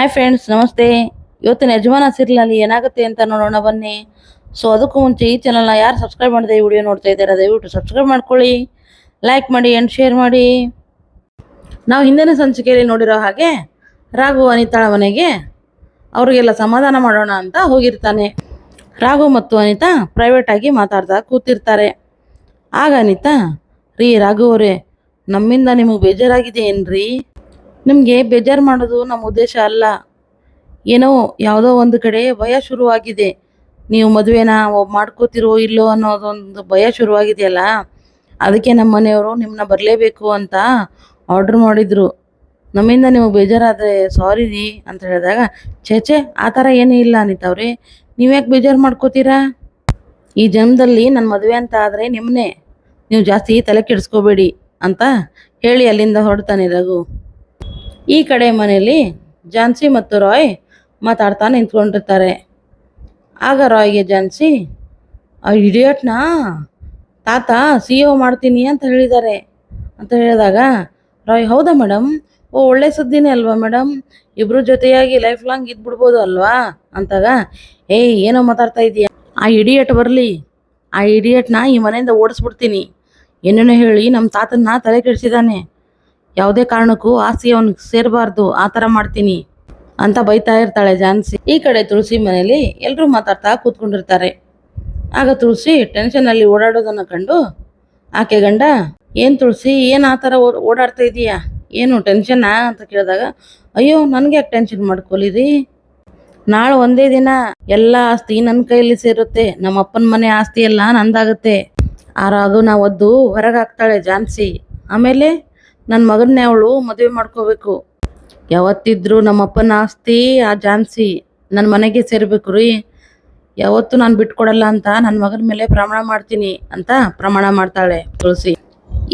Hi friends ನಮಸ್ತೆ. ಇವತ್ತಿನ ಯಜಮಾನ ಸೀರಿಯಲಲ್ಲಿ ಏನಾಗುತ್ತೆ ಅಂತ ನೋಡೋಣ ಬನ್ನಿ. ಸೊ ಅದಕ್ಕೂ ಮುಂಚೆ ಈ ಚಾನಲ್ನ ಯಾರು ಸಬ್ಸ್ಕ್ರೈಬ್ ಮಾಡಿದೆ ಈ ವಿಡಿಯೋ ನೋಡ್ತಾ ಇದ್ದಾರೆ, ದಯವಿಟ್ಟು ಸಬ್ಸ್ಕ್ರೈಬ್ ಮಾಡ್ಕೊಳ್ಳಿ. ಲೈಕ್ ಮಾಡಿ ಆ್ಯಂಡ್ ಶೇರ್ ಮಾಡಿ. ನಾವು ಹಿಂದಿನ ಸಂಚಿಕೆಯಲ್ಲಿ ನೋಡಿರೋ ಹಾಗೆ ರಾಘು ಅನಿತಾಳ ಮನೆಗೆ ಅವರಿಗೆಲ್ಲ ಸಮಾಧಾನ ಮಾಡೋಣ ಅಂತ ಹೋಗಿರ್ತಾನೆ. ರಾಘು ಮತ್ತು ಅನಿತಾ ಪ್ರೈವೇಟಾಗಿ ಮಾತಾಡ್ತಾ ಕೂತಿರ್ತಾರೆ. ಆಗ ಅನಿತಾ, ರೀ ರಾಘು ಅವರೇ, ನಮ್ಮಿಂದ ನಿಮಗೆ ಬೇಜಾರಾಗಿದೆ ಏನ್ರಿ? ನಿಮಗೆ ಬೇಜಾರು ಮಾಡೋದು ನಮ್ಮ ಉದ್ದೇಶ ಅಲ್ಲ. ಏನೋ ಯಾವುದೋ ಒಂದು ಕಡೆ ಭಯ ಶುರುವಾಗಿದೆ. ನೀವು ಮದುವೆನ ಮಾಡ್ಕೋತಿರೋ ಇಲ್ಲೋ ಅನ್ನೋದೊಂದು ಭಯ ಶುರುವಾಗಿದೆಯಲ್ಲ? ಅದಕ್ಕೆ ನಮ್ಮ ಮನೆಯವರು ನಿಮ್ಮನ್ನ ಬರಲೇಬೇಕು ಅಂತ ಆರ್ಡ್ರ್ ಮಾಡಿದ್ರು. ನಮ್ಮಿಂದ ನಿಮಗೆ ಬೇಜಾರಾದರೆ ಸಾರಿ ರೀ ಅಂತ ಹೇಳಿದಾಗ, ಛೇ ಆ ಥರ ಏನೂ ಇಲ್ಲ ಅನಿತಾವ್ರೆ ನೀವ್ಯಾಕೆ ಬೇಜಾರು ಮಾಡ್ಕೋತೀರಾ? ಈ ಜನ್ಮದಲ್ಲಿ ನನ್ನ ಮದುವೆ ಅಂತ ಆದರೆ ನಿಮ್ಮನ್ನೇ ನೀವು ಜಾಸ್ತಿ ತಲೆ ಕೆಡಿಸ್ಕೋಬೇಡಿ ಅಂತ ಹೇಳಿ ಅಲ್ಲಿಂದ ಹೊರಡ್ತಾನೆ ರಘು. ಈ ಕಡೆ ಮನೆಯಲ್ಲಿ ಝಾನ್ಸಿ ಮತ್ತು ರಾಯ್ ಮಾತಾಡ್ತಾ ನಿಂತ್ಕೊಂಡಿರ್ತಾರೆ. ಆಗ ರಾಯ್ಗೆ ಝಾನ್ಸಿ ಆ ಇಡಿಯಟ್ನ? ತಾತ ಸಿ ಒ ಮಾಡ್ತೀನಿ ಅಂತ ಹೇಳಿದ್ದಾರೆ. ಅಂತ ಹೇಳಿದಾಗ, ರಾಯ್, ಹೌದಾ ಮೇಡಮ್ ಓ, ಒಳ್ಳೆ ಸುದ್ದಿನೇ ಅಲ್ವಾ ಮೇಡಮ್ ಇಬ್ಬರು ಜೊತೆಯಾಗಿ ಲೈಫ್ ಲಾಂಗ್ ಇದ್ಬಿಡ್ಬೋದು ಅಲ್ವಾ? ಅಂತಾಗ, ಏಯ್, ಏನೋ ಮಾತಾಡ್ತಾ ಇದೀಯ? ಆ ಇಡಿಯಟ್ ಬರಲಿ. ಆ ಇಡಿಯಟ್ನ ಈ ಮನೆಯಿಂದ ಓಡಿಸ್ಬಿಡ್ತೀನಿ. ಏನೇನೋ ಹೇಳಿ ನಮ್ಮ ತಾತನ್ನ ತಲೆ ಕೆಡಿಸಿದಾನೆ ಯಾವುದೇ ಕಾರಣಕ್ಕೂ ಆಸ್ತಿ ಅವನಿಗೆ ಸೇರಬಾರ್ದು, ಆ ಥರ ಮಾಡ್ತೀನಿ ಅಂತ ಬೈತಾ ಇರ್ತಾಳೆ ಜಾನ್ಸಿ ಈ ಕಡೆ ತುಳಸಿ ಮನೇಲಿ ಎಲ್ಲರೂ ಮಾತಾಡ್ತಾ ಕೂತ್ಕೊಂಡಿರ್ತಾರೆ. ಆಗ ತುಳಸಿ ಟೆನ್ಷನಲ್ಲಿ ಓಡಾಡೋದನ್ನು ಕಂಡು, ಆಕೆ ಗಂಡ, ಏನು ತುಳಸಿ, ಏನು ಆ ಥರ ಓಡಾಡ್ತಾ ಇದೀಯಾ? ಏನು ಟೆನ್ಷನ್ನಾ ಅಂತ ಕೇಳಿದಾಗ, ಅಯ್ಯೋ, ನನಗೆ ಯಾಕೆ ಟೆನ್ಷನ್ ಮಾಡ್ಕೊಲಿರಿ ನಾಳೆ ಒಂದೇ ದಿನ ಎಲ್ಲ ಆಸ್ತಿ ನನ್ನ ಕೈಯಲ್ಲಿ ಸೇರುತ್ತೆ. ನಮ್ಮ ಅಪ್ಪನ ಮನೆ ಆಸ್ತಿ ಎಲ್ಲ ನಂದಾಗುತ್ತೆ. ಆ ರಾಘುನ ಒದ್ದು ಹೊರಗೆ ಹಾಕ್ತಾಳೆ ಝಾನ್ಸಿ. ಆಮೇಲೆ ನನ್ನ ಮಗನ್ನೇ ಅವಳು ಮದುವೆ ಮಾಡ್ಕೋಬೇಕು. ಯಾವತ್ತಿದ್ರು ನಮ್ಮಪ್ಪನ ಆಸ್ತಿ ಆ ಜಾನ್ಸಿ ನನ್ನ ಮನೆಗೆ ಸೇರಬೇಕು ರೀ. ಯಾವತ್ತು ನಾನು ಬಿಟ್ಕೊಡಲ್ಲ ಅಂತ ನನ್ನ ಮಗನ ಮೇಲೆ ಪ್ರಮಾಣ ಮಾಡ್ತೀನಿ ಅಂತ ಪ್ರಮಾಣ ಮಾಡ್ತಾಳೆ ತುಳಸಿ.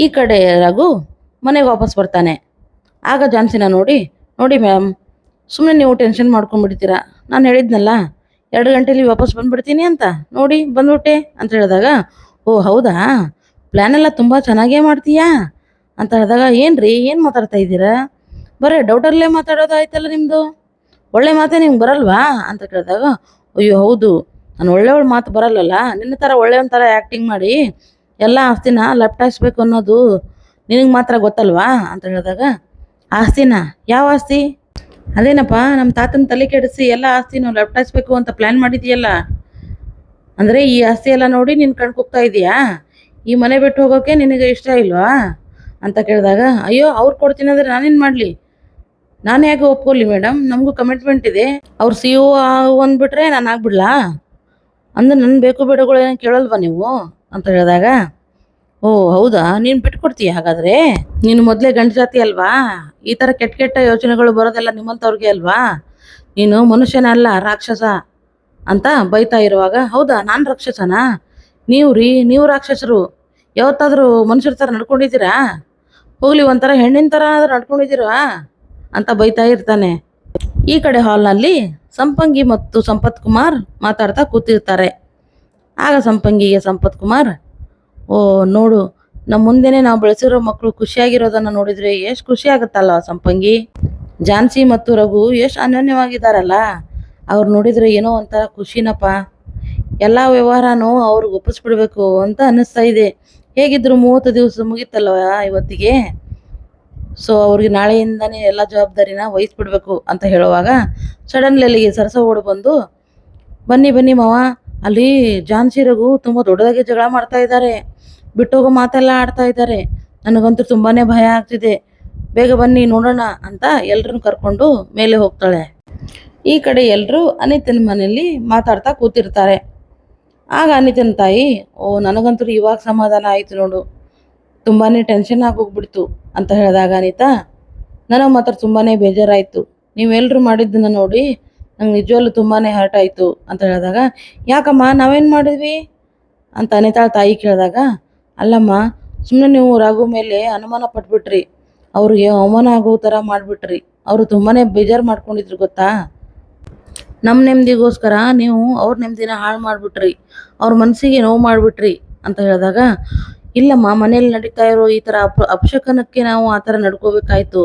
ಈ ಕಡೆ ರಘು ಮನೆಗೆ ವಾಪಸ್ ಬರ್ತಾನೆ. ಆಗ ಜಾನ್ಸಿನ ನೋಡಿ ನೋಡಿ ಮ್ಯಾಮ್ ಸುಮ್ಮನೆ ನೀವು ಟೆನ್ಷನ್ ಮಾಡ್ಕೊಂಡ್ಬಿಡ್ತೀರಾ. ನಾನು ಹೇಳಿದ್ನಲ್ಲ, ಎರಡು ಗಂಟೆಲಿ ವಾಪಸ್ ಬಂದ್ಬಿಡ್ತೀನಿ ಅಂತ. ನೋಡಿ ಬಂದ್ಬಿಟ್ಟೆ ಅಂತ ಹೇಳಿದಾಗ, ಓ ಹೌದಾ? ಪ್ಲ್ಯಾನೆಲ್ಲ ತುಂಬ ಚೆನ್ನಾಗೇ ಮಾಡ್ತೀಯಾ? ಅಂತ ಹೇಳಿದಾಗ ಏನು ರೀ ಏನು ಮಾತಾಡ್ತಾ ಇದ್ದೀರಾ? ಬರೀ ಡೌಟಲ್ಲೇ ಮಾತಾಡೋದು ಆಯ್ತಲ್ಲ ನಿಮ್ಮದು ಒಳ್ಳೆ ಮಾತೇ ನಿಮ್ಗೆ ಬರಲ್ವಾ? ಅಂತ ಕೇಳಿದಾಗ, ಅಯ್ಯೋ, ಹೌದು. ನಾನು ಒಳ್ಳೆಯವಳ ಮಾತು ಬರಲ್ಲಲ್ಲ. ನಿನ್ನ ಥರ ಒಳ್ಳೆಯವನ ಥರ ಆ್ಯಕ್ಟಿಂಗ್ ಮಾಡಿ, ಎಲ್ಲ ಆಸ್ತಿನ ಲಪ್ಟಾಯಿಸ್ಬೇಕು ಅನ್ನೋದು ನಿನಗೆ ಮಾತ್ರ ಗೊತ್ತಲ್ವಾ? ಅಂತ ಹೇಳಿದಾಗ, ಆಸ್ತಿನ? ಯಾವ ಆಸ್ತಿ? ಅದೇನಪ್ಪ ನಮ್ಮ ತಾತನ ತಲೆ ಕೆಡಿಸಿ ಎಲ್ಲ ಆಸ್ತಿನೂ ಲಪ್ಟಾಯಿಸ್ಬೇಕು ಅಂತ ಪ್ಲ್ಯಾನ್ ಮಾಡಿದೀಯಲ್ಲ? ಅಂದರೆ ಈ ಆಸ್ತಿ ಎಲ್ಲ ನೋಡಿ ನೀನು ಕಣ್ಕೋಗ್ತಾ ಇದೀಯಾ? ಈ ಮನೆ ಬಿಟ್ಟು ಹೋಗೋಕೆ ನಿನಗೆ ಇಷ್ಟ ಇಲ್ವಾ? ಅಂತ ಕೇಳಿದಾಗ, ಅಯ್ಯೋ, ಅವ್ರು ಕೊಡ್ತೀನಿ ಅಂದರೆ ನಾನೇನು ಮಾಡಲಿ? ನಾನು ಯಾಕೆ ಒಪ್ಕೊಳ್ಳಿ ಮೇಡಮ್ ನಮಗೂ ಕಮಿಟ್ಮೆಂಟ್ ಇದೆ. ಅವ್ರು ಸಿ ಒ ಅಂದ್ಬಿಟ್ರೆ ನಾನು ಆಗ್ಬಿಡ್ಲಾ? ಅಂದ್ರೆ ನನ್ನ ಬೇಕು ಬೇಡಗಳು ಏನೋ ಕೇಳಲ್ವಾ ನೀವು? ಅಂತ ಹೇಳಿದಾಗ, ಓ, ಹೌದಾ? ನೀನು ಬಿಟ್ಕೊಡ್ತೀಯ ಹಾಗಾದರೆ? ನೀನು ಮೊದಲೇ ಗಂಡ ಜಾತಿ ಅಲ್ವಾ? ಈ ಥರ ಕೆಟ್ಟ ಕೆಟ್ಟ ಯೋಚನೆಗಳು ಬರೋದೆಲ್ಲ ನಿಮ್ಮಂಥವ್ರಿಗೆ ಅಲ್ವಾ? ನೀನು ಮನುಷ್ಯನೇ ಅಲ್ಲ, ರಾಕ್ಷಸ. ಅಂತ ಬೈತಾ ಇರುವಾಗ, ಹೌದಾ? ನಾನು ರಾಕ್ಷಸನಾ? ನೀವು ರೀ, ನೀವು ರಾಕ್ಷಸರು. ಯಾವತ್ತಾದರೂ ಮನುಷ್ಯರ ಥರ ನಡ್ಕೊಂಡಿದ್ದೀರಾ? ಹೋಗ್ಲಿ ಒಂಥರ ಹೆಣ್ಣಿನ ಥರ ಆದ್ರೆ ನಡ್ಕೊಂಡಿದ್ದೀರಾ? ಅಂತ ಬೈತಾ ಇರ್ತಾನೆ. ಈ ಕಡೆ ಹಾಲ್ನಲ್ಲಿ ಸಂಪಂಗಿ ಮತ್ತು ಸಂಪತ್ ಕುಮಾರ್ ಮಾತಾಡ್ತಾ ಕೂತಿರ್ತಾರೆ. ಆಗ ಸಂಪಂಗಿಗೆ ಸಂಪತ್ ಕುಮಾರ್, ಓ ನೋಡು ನಮ್ಮ ಮುಂದೆನೇ ನಾವು ಬೆಳೆಸಿರೋ ಮಕ್ಕಳು ಖುಷಿಯಾಗಿರೋದನ್ನು ನೋಡಿದರೆ ಎಷ್ಟು ಖುಷಿ ಆಗುತ್ತಲ್ಲ ಸಂಪಂಗಿ? ಝಾನ್ಸಿ ಮತ್ತು ರಘು ಎಷ್ಟು ಅನ್ಯೋನ್ಯವಾಗಿದ್ದಾರಲ್ಲ ಅವ್ರು ನೋಡಿದರೆ ಏನೋ ಒಂಥರ ಖುಷಿನಪ್ಪ. ಎಲ್ಲ ವ್ಯವಹಾರನೂ ಅವ್ರಿಗೆ ಒಪ್ಪಿಸ್ಬಿಡ್ಬೇಕು ಅಂತ ಅನ್ನಿಸ್ತಾ ಇದೆ. ಹೇಗಿದ್ರು ಮೂವತ್ತು ದಿವಸ ಮುಗೀತಲ್ವ ಇವತ್ತಿಗೆ? ಸೊ ಅವ್ರಿಗೆ ನಾಳೆಯಿಂದನೇ ಎಲ್ಲ ಜವಾಬ್ದಾರಿನ ವಹಿಸ್ಬಿಡ್ಬೇಕು ಅಂತ ಹೇಳುವಾಗ ಸಡನ್ಲಿ ಅಲ್ಲಿಗೆ ಸರಸ ಓಡಿ ಬಂದು, ಬನ್ನಿ ಬನ್ನಿ ಮಾವ, ಅಲ್ಲಿ ಜಾನ್ಸಿ ರಘು ತುಂಬ ದೊಡ್ಡದಾಗಿ ಜಗಳ ಮಾಡ್ತಾ ಇದ್ದಾರೆ. ಬಿಟ್ಟೋಗೋ ಮಾತೆಲ್ಲ ಆಡ್ತಾ ಇದ್ದಾರೆ. ನನಗಂತೂ ತುಂಬಾ ಭಯ ಆಗ್ತಿದೆ. ಬೇಗ ಬನ್ನಿ, ನೋಡೋಣ ಅಂತ ಎಲ್ಲರನ್ನು ಕರ್ಕೊಂಡು ಮೇಲೆ ಹೋಗ್ತಾಳೆ. ಈ ಕಡೆ ಎಲ್ಲರೂ ಅನಿತನ ಮನೆಯಲ್ಲಿ ಮಾತಾಡ್ತಾ ಕೂತಿರ್ತಾರೆ. ಆಗ ಅನ್ನಿತನ ತಾಯಿ, ಓ, ನನಗಂತೂ ಇವಾಗ ಸಮಾಧಾನ ಆಯಿತು ನೋಡು. ತುಂಬಾ ಟೆನ್ಷನ್ ಆಗೋಗ್ಬಿಡ್ತು, ಅಂತ ಹೇಳಿದಾಗ ಅನಿತಾ, ನನಗೆ ಮಾತ್ರ ತುಂಬಾ ಬೇಜಾರಾಯಿತು. ನೀವೆಲ್ಲರೂ ಮಾಡಿದ್ದನ್ನು ನೋಡಿ ನಂಗೆ ನಿಜವಲ್ಲೂ ತುಂಬಾ ಹರ್ಟ್ ಆಯಿತು, ಅಂತ ಹೇಳಿದಾಗ, ಯಾಕಮ್ಮ, ನಾವೇನು ಮಾಡಿದ್ವಿ? ಅಂತ ಅನಿತಾಳ ತಾಯಿ ಕೇಳಿದಾಗ, ಅಲ್ಲಮ್ಮ ಸುಮ್ಮನೆ ನೀವು ರಾಘು ಮೇಲೆ ಅನುಮಾನ ಪಟ್ಬಿಟ್ರಿ. ಅವ್ರಿಗೆ ಅವಮಾನ ಆಗೋ ಥರ ಮಾಡಿಬಿಟ್ರಿ. ಅವರು ತುಂಬಾ ಬೇಜಾರು ಮಾಡ್ಕೊಂಡಿದ್ರು, ಗೊತ್ತಾ? ನಮ್ಮ ನೆಮ್ಮದಿಗೋಸ್ಕರ ನೀವು ಅವ್ರ ನೆಮ್ಮದಿನ ಹಾಳು ಮಾಡಿಬಿಟ್ರಿ. ಅವ್ರ ಮನಸ್ಸಿಗೆ ನೋವು ಮಾಡಿಬಿಟ್ರಿ ಅಂತ ಹೇಳಿದಾಗ, ಇಲ್ಲಮ್ಮ, ಮನೇಲಿ ನಡೀತಾ ಇರೋ ಈ ಥರ ಅಪ್, ಅಪಶಕನಕ್ಕೆ ನಾವು ಆ ಥರ ನಡ್ಕೋಬೇಕಾಯ್ತು.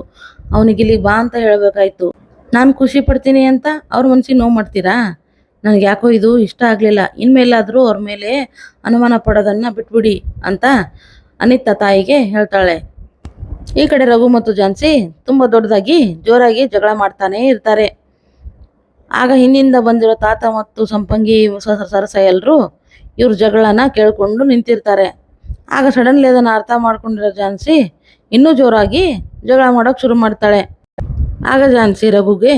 ಅವನಿಗೆ ಇಲ್ಲಿಗೆ ಬಾ ಅಂತ ಹೇಳಬೇಕಾಯ್ತು. ನಾನು ಖುಷಿ ಪಡ್ತೀನಿ ಅಂತ ಅವ್ರ ಮನ್ಸಿಗೆ ನೋವು ಮಾಡ್ತೀರಾ? ನನಗೆ ಯಾಕೋ ಇದು ಇಷ್ಟ ಆಗಲಿಲ್ಲ. ಇನ್ಮೇಲಾದರೂ ಅವ್ರ ಮೇಲೆ ಅನುಮಾನ ಪಡೋದನ್ನು ಬಿಟ್ಬಿಡಿ ಅಂತ ಅನಿತಾ ತಾಯಿಗೆ ಹೇಳ್ತಾಳೆ. ಈ ಕಡೆ ರಘು ಮತ್ತು ಜಾನ್ಸಿ ತುಂಬ ದೊಡ್ಡದಾಗಿ ಜೋರಾಗಿ ಜಗಳ ಮಾಡ್ತಾನೆ ಇರ್ತಾರೆ. ಆಗ ಹಿಂದಿಂದ ಬಂದಿರೋ ತಾತ ಮತ್ತು ಸಂಪಂಗಿ ಸರಸ ಎಲ್ಲರೂ ಇವ್ರ ಜಗಳನ ಕೇಳಿಕೊಂಡು ನಿಂತಿರ್ತಾರೆ. ಆಗ ಸಡನ್ಲಿ ಅದನ್ನು ಅರ್ಥ ಮಾಡ್ಕೊಂಡಿರೋ ಜಾನ್ಸಿ ಇನ್ನೂ ಜೋರಾಗಿ ಜಗಳ ಮಾಡೋಕೆ ಶುರು ಮಾಡ್ತಾಳೆ. ಆಗ ಜಾನ್ಸಿ ರಘುಗೆ,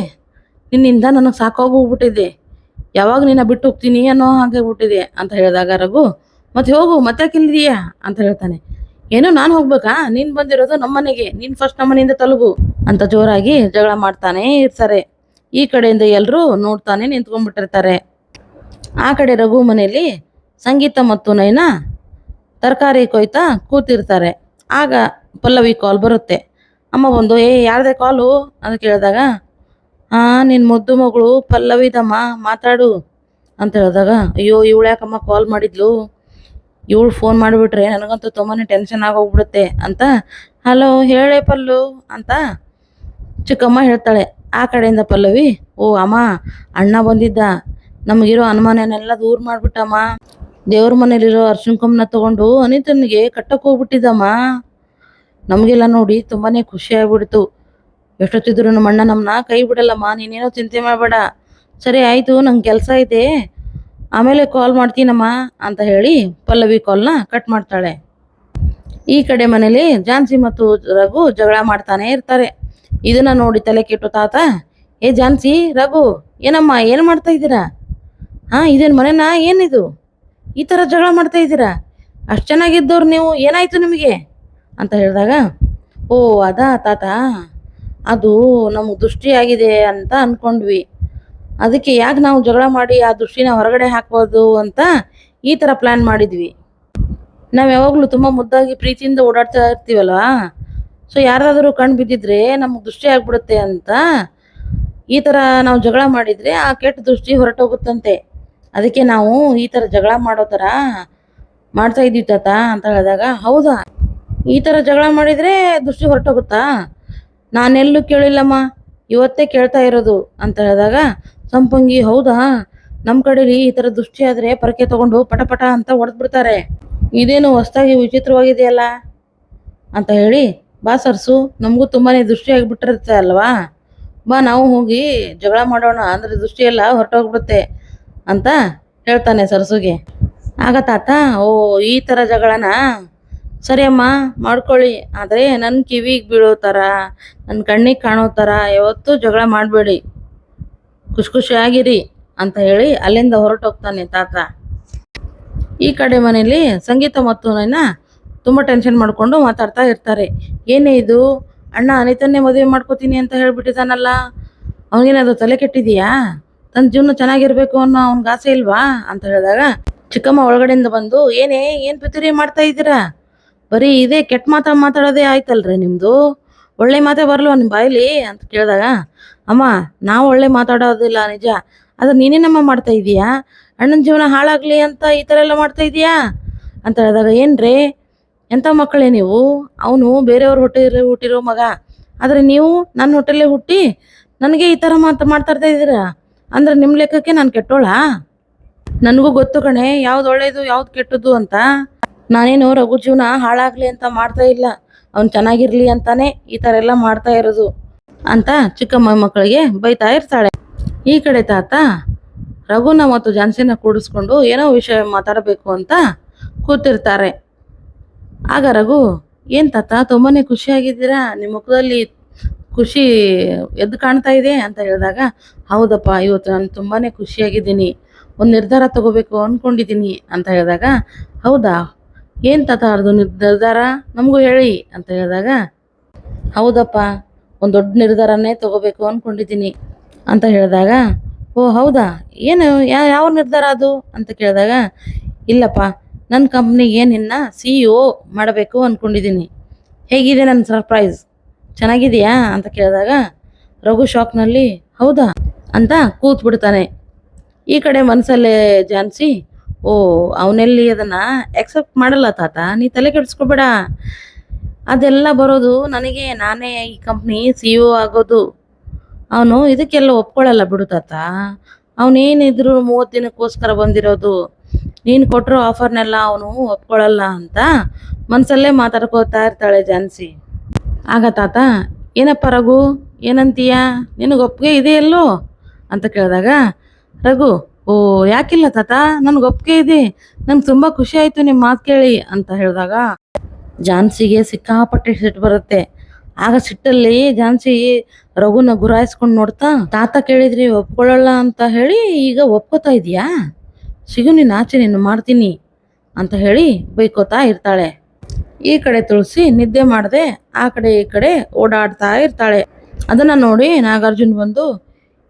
ನಿನ್ನಿಂದ ನನಗೆ ಸಾಕೋಗ್ಬಿಟ್ಟಿದೆ ಯಾವಾಗ ನಿನ್ನ ಬಿಟ್ಟು ಹೋಗ್ತೀನಿ ಅನ್ನೋ ಹಾಗೆ ಬಿಟ್ಟಿದೆ ಅಂತ ಹೇಳಿದಾಗ ರಘು ಮತ್ತೆ ಹೋಗು ಮತ್ತೆ ಕಿಲ್ಲಿದೀಯಾ ಅಂತ ಹೇಳ್ತಾನೆ. ಏನೋ, ನಾನು ಹೋಗ್ಬೇಕಾ? ನೀನು ಬಂದಿರೋದು ನಮ್ಮನೆಗೆ. ನೀನು ಫಸ್ಟ್ ನಮ್ಮನೆಯಿಂದ ತಲುಗು ಅಂತ ಜೋರಾಗಿ ಜಗಳ ಮಾಡ್ತಾನೆ ಇರ್ತಾರೆ. ಈ ಕಡೆಯಿಂದ ಎಲ್ಲರೂ ನೋಡ್ತಾನೆ ನಿಂತ್ಕೊಂಡ್ಬಿಟ್ಟಿರ್ತಾರೆ. ಆ ಕಡೆ ರಘು ಮನೆಯಲ್ಲಿ ಸಂಗೀತ ಮತ್ತು ನಯನ ತರಕಾರಿ ಕೊಯ್ತಾ ಕೂತಿರ್ತಾರೆ. ಆಗ ಪಲ್ಲವಿ ಕಾಲ್ ಬರುತ್ತೆ. ಅಮ್ಮ ಬಂದು, ಏ, ಯಾರದೇ ಕಾಲು ಅಂತ ಕೇಳಿದಾಗ ಹಾಂ ನಿನ್ನ ಮುದ್ದು ಮಗಳು ಪಲ್ಲವಿದಮ್ಮ, ಮಾತಾಡು. ಅಂತ ಹೇಳಿದಾಗ, ಅಯ್ಯೋ, ಇವಳು ಯಾಕಮ್ಮ ಕಾಲ್ ಮಾಡಿದ್ಲು? ಇವಳು ಫೋನ್ ಮಾಡಿಬಿಟ್ರೆ ನನಗಂತೂ ತುಂಬಾನೇ ಟೆನ್ಷನ್ ಆಗೋಗ್ಬಿಡುತ್ತೆ. ಅಂತ ಹಲೋ ಹೇಳೆ ಪಲ್ಲು. ಅಂತ ಚಿಕ್ಕಮ್ಮ ಹೇಳ್ತಾಳೆ. ಆ ಕಡೆಯಿಂದ ಪಲ್ಲವಿ, ಓ ಅಮ್ಮ, ಅಣ್ಣ ಬಂದಿದ್ದ. ನಮಗಿರೋ ಅನುಮಾನನೆಲ್ಲ ದೂರ ಮಾಡ್ಬಿಟ್ಟಮ್ಮ. ದೇವ್ರ ಮನೇಲಿರೋ ಅರ್ಶಿನ ಕುಂಕುಮನ ತಗೊಂಡು ಅನಿತನಿಗೆ ಕಟ್ಟಕ್ಕೆ ಹೋಗ್ಬಿಟ್ಟಿದ್ದಮ್ಮ. ನಮಗೆಲ್ಲ ನೋಡಿ ತುಂಬಾ ಖುಷಿ ಆಗ್ಬಿಡ್ತು. ಎಷ್ಟೊತ್ತಿದ್ರು ನಮ್ಮ ಅಣ್ಣ ನಮ್ಮನ್ನ ಕೈ ಬಿಡಲ್ಲಮ್ಮ, ನೀನೇನೋ ಚಿಂತೆ ಮಾಡಬೇಡ. ಸರಿ ಆಯಿತು, ನಂಗೆ ಕೆಲಸ ಐತೆ. ಆಮೇಲೆ ಕಾಲ್ ಮಾಡ್ತೀನಮ್ಮ ಅಂತ ಹೇಳಿ ಪಲ್ಲವಿ ಕಾಲ್ನ ಕಟ್ ಮಾಡ್ತಾಳೆ. ಈ ಕಡೆ ಮನೇಲಿ ಜಾನ್ಸಿ ಮತ್ತು ರಘು ಜಗಳ ಮಾಡ್ತಾನೆ ಇರ್ತಾರೆ. ಇದನ್ನ ನೋಡಿ ತಲೆ ಕೆಟ್ಟು ತಾತ. ಏ ಜಾನ್ಸಿ, ರಘು, ಏನಮ್ಮ, ಏನು ಮಾಡ್ತಾ ಇದ್ದೀರಾ? ಹಾಂ, ಇದೇನು ಮನೆನಾ? ಏನಿದು? ಈ ಥರ ಜಗಳ ಮಾಡ್ತಾ ಇದ್ದೀರಾ? ಅಷ್ಟು ಚೆನ್ನಾಗಿದ್ದವ್ರು ನೀವು, ಏನಾಯ್ತು ನಿಮಗೆ? ಅಂತ ಹೇಳಿದಾಗ, ಓ, ಅದಾ ತಾತ. ಅದು ನಮಗೆ ದೃಷ್ಟಿ ಆಗಿದೆ ಅಂತ ಅನ್ಕೊಂಡ್ವಿ. ಅದಕ್ಕೆ ಯಾಕೆ ನಾವು ಜಗಳ ಮಾಡಿ ಆ ದೃಷ್ಟಿನ ಹೊರಗಡೆ ಹಾಕ್ಬೋದು ಅಂತ ಈ ಥರ ಪ್ಲ್ಯಾನ್ ಮಾಡಿದ್ವಿ. ನಾವು ಯಾವಾಗಲೂ ತುಂಬ ಮುದ್ದಾಗಿ ಪ್ರೀತಿಯಿಂದ ಓಡಾಡ್ತಾ ಇರ್ತೀವಲ್ವಾ? ಸೊ ಯಾರಾದರೂ ಕಣ್ಣು ಬಿದ್ದಿದ್ರೆ ನಮಗೆ ದೃಷ್ಟಿ ಆಗ್ಬಿಡುತ್ತೆ ಅಂತ ಈ ಥರ ನಾವು ಜಗಳ ಮಾಡಿದರೆ ಆ ಕೆಟ್ಟ ದೃಷ್ಟಿ ಹೊರಟೋಗುತ್ತಂತೆ. ಅದಕ್ಕೆ ನಾವು ಈ ಥರ ಜಗಳ ಮಾಡೋ ಥರ ಮಾಡ್ತಾ ಇದ್ದೀವಿ ತಾತ ಅಂತ ಹೇಳಿದಾಗ, ಹೌದಾ? ಈ ಥರ ಜಗಳ ಮಾಡಿದರೆ ದೃಷ್ಟಿ ಹೊರಟೋಗುತ್ತಾ? ನಾನೆಲ್ಲೂ ಕೇಳಿಲ್ಲಮ್ಮ, ಇವತ್ತೇ ಕೇಳ್ತಾ ಇರೋದು ಅಂತ ಹೇಳಿದಾಗ, ಸಂಪಂಗಿ, ಹೌದಾ? ನಮ್ಮ ಕಡೆಲಿ ಈ ಥರ ದೃಷ್ಟಿ ಆದರೆ ಪರಕೆ ತಗೊಂಡು ಪಟಪಟ ಪಟ ಅಂತ ಹೊಡೆದ್ಬಿಡ್ತಾರೆ ಇದೇನು ಹೊಸ್ದಾಗಿ ವಿಚಿತ್ರವಾಗಿದೆಯಲ್ಲ? ಅಂತ ಹೇಳಿ ಬಾ ಸರ್ಸು, ನಮಗೂ ತುಂಬಾ ದೃಷ್ಟಿ ಆಗಿಬಿಟ್ಟಿರುತ್ತೆ ಅಲ್ವಾ? ಬಾ, ನಾವು ಹೋಗಿ ಜಗಳ ಮಾಡೋಣ. ಅಂದರೆ ದೃಷ್ಟಿಯೆಲ್ಲ ಹೊರಟೋಗ್ಬಿಡುತ್ತೆ ಅಂತ ಹೇಳ್ತಾನೆ ಸರ್ಸುಗೆ. ಆಗ ತಾತ, ಓ, ಈ ಥರ ಜಗಳನ ಸರಿ ಅಮ್ಮ, ಮಾಡ್ಕೊಳ್ಳಿ. ಆದರೆ ನನ್ನ ಕಿವಿಗೆ ಬೀಳೋ ಥರ ನನ್ನ ಕಣ್ಣಿಗೆ ಕಾಣೋ ಥರ ಯಾವತ್ತೂ ಜಗಳ ಮಾಡಬೇಡಿ. ಖುಷಿ ಖುಷಿಯಾಗಿರಿ ಅಂತ ಹೇಳಿ ಅಲ್ಲಿಂದ ಹೊರಟೋಗ್ತಾನೆ ತಾತ. ಈ ಕಡೆ ಮನೆಯಲ್ಲಿ ಸಂಗೀತ ಮತ್ತು ನೈನ ತುಂಬ ಟೆನ್ಷನ್ ಮಾಡಿಕೊಂಡು ಮಾತಾಡ್ತಾ ಇರ್ತಾರೆ. ಏನೇ ಇದು? ಅಣ್ಣ ಅನಿತನ್ನೇ ಮದುವೆ ಮಾಡ್ಕೋತೀನಿ ಅಂತ ಹೇಳ್ಬಿಟ್ಟಿದ್ದಾನಲ್ಲ ಅವನಿಗೇನಾದ್ರು ತಲೆ ಕೆಟ್ಟಿದೆಯಾ? ತನ್ನ ಜೀವನ ಚೆನ್ನಾಗಿರ್ಬೇಕು ಅನ್ನೋ ಅವ್ನಿಗೆ ಆಸೆ ಇಲ್ವಾ? ಅಂತ ಹೇಳಿದಾಗ, ಚಿಕ್ಕಮ್ಮ ಒಳಗಡೆಯಿಂದ ಬಂದು, ಏನೇ, ಏನು ಪಿತೂರಿ ಮಾಡ್ತಾ ಇದ್ದೀರಾ? ಬರೀ ಇದೇ ಕೆಟ್ಟ ಮಾತಾ ಮಾತಾಡೋದೇ ಆಯ್ತಲ್ರಿ ನಿಮ್ಮದು ಒಳ್ಳೆ ಮಾತೇ ಬರಲ್ವಾ ನಿಮ್ಮ ಬಾಯಲ್ಲಿ? ಅಂತ ಕೇಳಿದಾಗ, ಅಮ್ಮ, ನಾವು ಒಳ್ಳೆ ಮಾತಾಡೋದಿಲ್ಲ ನಿಜ. ಆದರೆ ನೀನೇನಮ್ಮ ಮಾಡ್ತಾ ಇದೀಯಾ ಅಣ್ಣನ ಜೀವನ ಹಾಳಾಗಲಿ ಅಂತ ಈ ಥರ ಎಲ್ಲ ಮಾಡ್ತಾ ಇದೀಯಾ ಅಂತ ಹೇಳಿದಾಗ, ಏನ್ರಿ? ಎಂಥ ಮಕ್ಕಳೇ ನೀವು? ಅವನು ಬೇರೆಯವ್ರ ಹೊಟ್ಟೆ ಹುಟ್ಟಿರೋ ಮಗ. ಆದರೆ ನೀವು ನನ್ನ ಹೊಟ್ಟೆಲ್ಲೇ ಹುಟ್ಟಿ ನನಗೆ ಈ ಥರ ಮಾತು ಮಾತಾಡ್ತಾ ಇದ್ದೀರಾ? ಅಂದರೆ ನಿಮ್ಮ ಲೆಕ್ಕಕ್ಕೆ ನಾನು ಕೆಟ್ಟೋಳಾ? ನನಗೂ ಗೊತ್ತು ಕಣೆ, ಯಾವ್ದು ಒಳ್ಳೇದು, ಯಾವ್ದು ಕೆಟ್ಟದ್ದು ಅಂತ. ನಾನೇನು ರಘು ಜೀವನ ಹಾಳಾಗ್ಲಿ ಅಂತ ಮಾಡ್ತಾ ಇಲ್ಲ. ಅವ್ನು ಚೆನ್ನಾಗಿರ್ಲಿ ಅಂತಾನೆ ಈ ಥರ ಎಲ್ಲ ಮಾಡ್ತಾ ಇರೋದು ಅಂತ ಚಿಕ್ಕಮ್ಮ ಮಕ್ಕಳಿಗೆ ಬೈತಾ ಇರ್ತಾಳೆ. ಈ ಕಡೆ ತಾತ, ರಘುನ ಮತ್ತು ಜಾನ್ಸಿನ ಕೂಡಿಸ್ಕೊಂಡು ಏನೋ ವಿಷಯ ಮಾತಾಡಬೇಕು ಅಂತ ಕೂತಿರ್ತಾರೆ. ಆಗ ರಘು, ಏನು ತಾತ ತುಂಬಾ ಖುಷಿಯಾಗಿದ್ದೀರಾ? ನಿಮ್ಮ ಮುಖದಲ್ಲಿ ಖುಷಿ ಎದ್ದು ಕಾಣ್ತಾ ಇದೆ ಅಂತ ಹೇಳಿದಾಗ, ಹೌದಪ್ಪ, ಇವತ್ತು ನಾನು ತುಂಬಾ ಖುಷಿಯಾಗಿದ್ದೀನಿ. ಒಂದು ನಿರ್ಧಾರ ತಗೋಬೇಕು ಅಂದ್ಕೊಂಡಿದ್ದೀನಿ ಅಂತ ಹೇಳಿದಾಗ, ಹೌದಾ? ಏನು ತಾತ, ಅದು ನಿರ್ಧಾರ? ನಮಗೂ ಹೇಳಿ ಅಂತ ಹೇಳಿದಾಗ, ಹೌದಪ್ಪ, ಒಂದು ದೊಡ್ಡ ನಿರ್ಧಾರನೇ ತಗೋಬೇಕು ಅಂದ್ಕೊಂಡಿದ್ದೀನಿ ಅಂತ ಹೇಳಿದಾಗ, ಓ, ಹೌದಾ? ಏನು ಯಾವ ಯಾವ ನಿರ್ಧಾರ ಅದು? ಅಂತ ಕೇಳಿದಾಗ, ಇಲ್ಲಪ್ಪ ನನ್ನ ಕಂಪ್ನಿಗೆ ನಿನ್ನ ಸಿ ಇ ಒ ಮಾಡಬೇಕು ಅಂದ್ಕೊಂಡಿದ್ದೀನಿ ಹೇಗಿದೆ ನನ್ನ ಸರ್ಪ್ರೈಸ್ ಚೆನ್ನಾಗಿದೆಯಾ? ಅಂತ ಕೇಳಿದಾಗ, ರಘು ಶಾಕ್ನಲ್ಲಿ ಹೌದಾ? ಅಂತ ಕೂತ್ಬಿಡ್ತಾನೆ. ಈ ಕಡೆ ಮನಸ್ಸಲ್ಲೇ ಜಾನ್ಸಿ ಓ, ಅವನೆಲ್ಲಿ ಅದನ್ನು ಎಕ್ಸೆಪ್ಟ್ ಮಾಡಲ್ಲ ತಾತ? ನೀ ತಲೆ ಕೆಡಿಸ್ಕೊಬೇಡ. ಅದೆಲ್ಲ ಬರೋದು ನನಗೆ, ನಾನೇ ಈ ಕಂಪ್ನಿ ಸಿ ಇ ಒ ಆಗೋದು. ಅವನು ಇದಕ್ಕೆಲ್ಲ ಒಪ್ಕೊಳ್ಳಲ್ಲ ಬಿಡು ತಾತ. ಅವನೇನಿದ್ರು ಮೂವತ್ತು ದಿನಕ್ಕೋಸ್ಕರ ಬಂದಿರೋದು. ನೀನು ಕೊಟ್ಟಿರೋ ಆಫರ್ನೆಲ್ಲ ಅವನು ಒಪ್ಕೊಳ್ಳಲ್ಲ ಅಂತ ಮನಸಲ್ಲೇ ಮಾತಾಡ್ಕೋತಾ ಇರ್ತಾಳೆ ಜಾನ್ಸಿ. ಆಗ ತಾತ, ಏನಪ್ಪ ರಘು, ಏನಂತೀಯ? ನಿನಗೆ ಒಪ್ಪಿಗೆ ಇದೆಯಲ್ಲೋ ಅಂತ ಕೇಳಿದಾಗ, ರಘು, ಓ, ಯಾಕಿಲ್ಲ ತಾತ? ನನಗೆ ಒಪ್ಪಿಗೆ ಇದೆ. ನಂಗೆ ತುಂಬ ಖುಷಿ ಆಯಿತು ನಿಮ್ಮ ಮಾತು ಕೇಳಿ ಅಂತ ಹೇಳಿದಾಗ ಜಾನ್ಸಿಗೆ ಸಿಕ್ಕಾಪಟ್ಟೆ ಸಿಟ್ಟು ಬರುತ್ತೆ. ಆಗ ಸಿಟ್ಟಲ್ಲಿ ಜಾನ್ಸಿ ರಘುನ ಗುರಾಯಿಸ್ಕೊಂಡು ನೋಡ್ತಾ, ತಾತ ಕೇಳಿದ್ರಿ ಒಪ್ಕೊಳ್ಳಲ್ಲ ಅಂತ ಹೇಳಿ ಈಗ ಒಪ್ಕೋತಾ ಇದೀಯಾ ಸಿಗು ನೀನು ಆಚೆ ನೀನು ಮಾಡ್ತೀನಿ ಅಂತ ಹೇಳಿ ಬೈಕೋತಾ ಇರ್ತಾಳೆ. ಈ ಕಡೆ ತುಳಸಿ ನಿದ್ದೆ ಮಾಡದೆ ಆ ಕಡೆ ಈ ಕಡೆ ಓಡಾಡ್ತಾ ಇರ್ತಾಳೆ. ಅದನ್ನ ನೋಡಿ ನಾಗಾರ್ಜುನ್ ಬಂದು,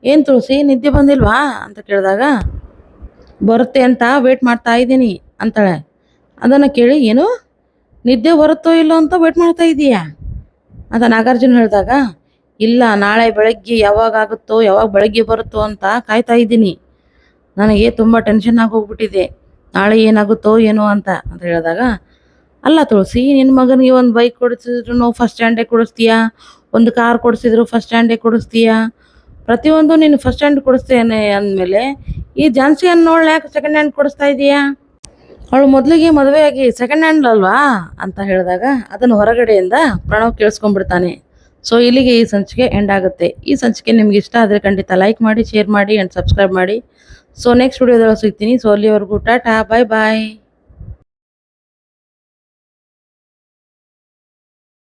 ಏನು ತುಳಸಿ, ನಿದ್ದೆ ಬಂದಿಲ್ವಾ? ಅಂತ ಕೇಳಿದಾಗ, ಬರುತ್ತೆ ಅಂತ ವೇಟ್ ಮಾಡ್ತಾ ಇದ್ದೀನಿ ಅಂತಾಳೆ. ಅದನ್ನು ಕೇಳಿ, ಏನು? ನಿದ್ದೆ ಬರುತ್ತೋ ಇಲ್ಲೋ ಅಂತ ವೇಟ್ ಮಾಡ್ತಾ ಇದೀಯಾ? ಅಂತ ನಾಗಾರ್ಜುನ ಹೇಳಿದಾಗ, ಇಲ್ಲ, ನಾಳೆ ಬೆಳಗ್ಗೆ ಯಾವಾಗ ಆಗುತ್ತೋ, ಯಾವಾಗ ಬೆಳಗ್ಗೆ ಬರುತ್ತೋ ಅಂತ ಕಾಯ್ತಾ ಇದ್ದೀನಿ. ನನಗೆ ತುಂಬ ಟೆನ್ಷನ್ ಆಗೋಗ್ಬಿಟ್ಟಿದೆ. ನಾಳೆ ಏನಾಗುತ್ತೋ ಏನೋ ಅಂತ ಅಂತ ಹೇಳಿದಾಗ, ಅಲ್ಲ ತುಳಸಿ ನಿನ್ನ ಮಗನಿಗೆ ಒಂದು ಬೈಕ್ ಕೊಡಿಸಿದ್ರು ಫಸ್ಟ್ ಸ್ಟ್ಯಾಂಡೇ ಕೊಡಿಸ್ತೀಯಾ? ಒಂದು ಕಾರ್ ಕೊಡಿಸಿದ್ರು ಫಸ್ಟ್ ಸ್ಟ್ಯಾಂಡೇ ಕೊಡಿಸ್ತೀಯಾ? ಪ್ರತಿಯೊಂದು ನೀನು ಫಸ್ಟ್ ಸ್ಟ್ಯಾಂಡ್ ಕೊಡಿಸ್ತೇನೆ ಅಂದಮೇಲೆ, ಈ ಜಾನ್ಸಿ ಅನ್ನೋಳು ಯಾಕೆ ಸೆಕೆಂಡ್ ಹ್ಯಾಂಡ್ ಕೊಡಿಸ್ತಾ ಇದೀಯಾ? ಅವಳು ಮೊದಲಿಗೆ ಮದುವೆಯಾಗಿ ಸೆಕೆಂಡ್ ಹ್ಯಾಂಡ್ ಅಲ್ವಾ? ಅಂತ ಹೇಳಿದಾಗ, ಅದನ್ನು ಹೊರಗಡೆಯಿಂದ ಪ್ರಣವ್ ಕೇಳಿಸ್ಕೊಂಡ್ಬಿಡ್ತಾನೆ. ಸೊ ಇಲ್ಲಿಗೆ ಈ ಸಂಚಿಕೆ ಎಂಡ್ ಆಗುತ್ತೆ. ಈ ಸಂಚಿಕೆ ನಿಮ್ಗೆ ಇಷ್ಟ ಆದರೆ ಖಂಡಿತ ಲೈಕ್ ಮಾಡಿ ಶೇರ್ ಮಾಡಿ ಆ್ಯಂಡ್ ಸಬ್ಸ್ಕ್ರೈಬ್ ಮಾಡಿ. ಸೊ ನೆಕ್ಸ್ಟ್ ವಿಡಿಯೋದಲ್ಲಿ ಸಿಗ್ತೀನಿ. ಸೊ ಅಲ್ಲಿವರೆಗೂ ಟಾಟಾ ಬಾಯ್ ಬಾಯ್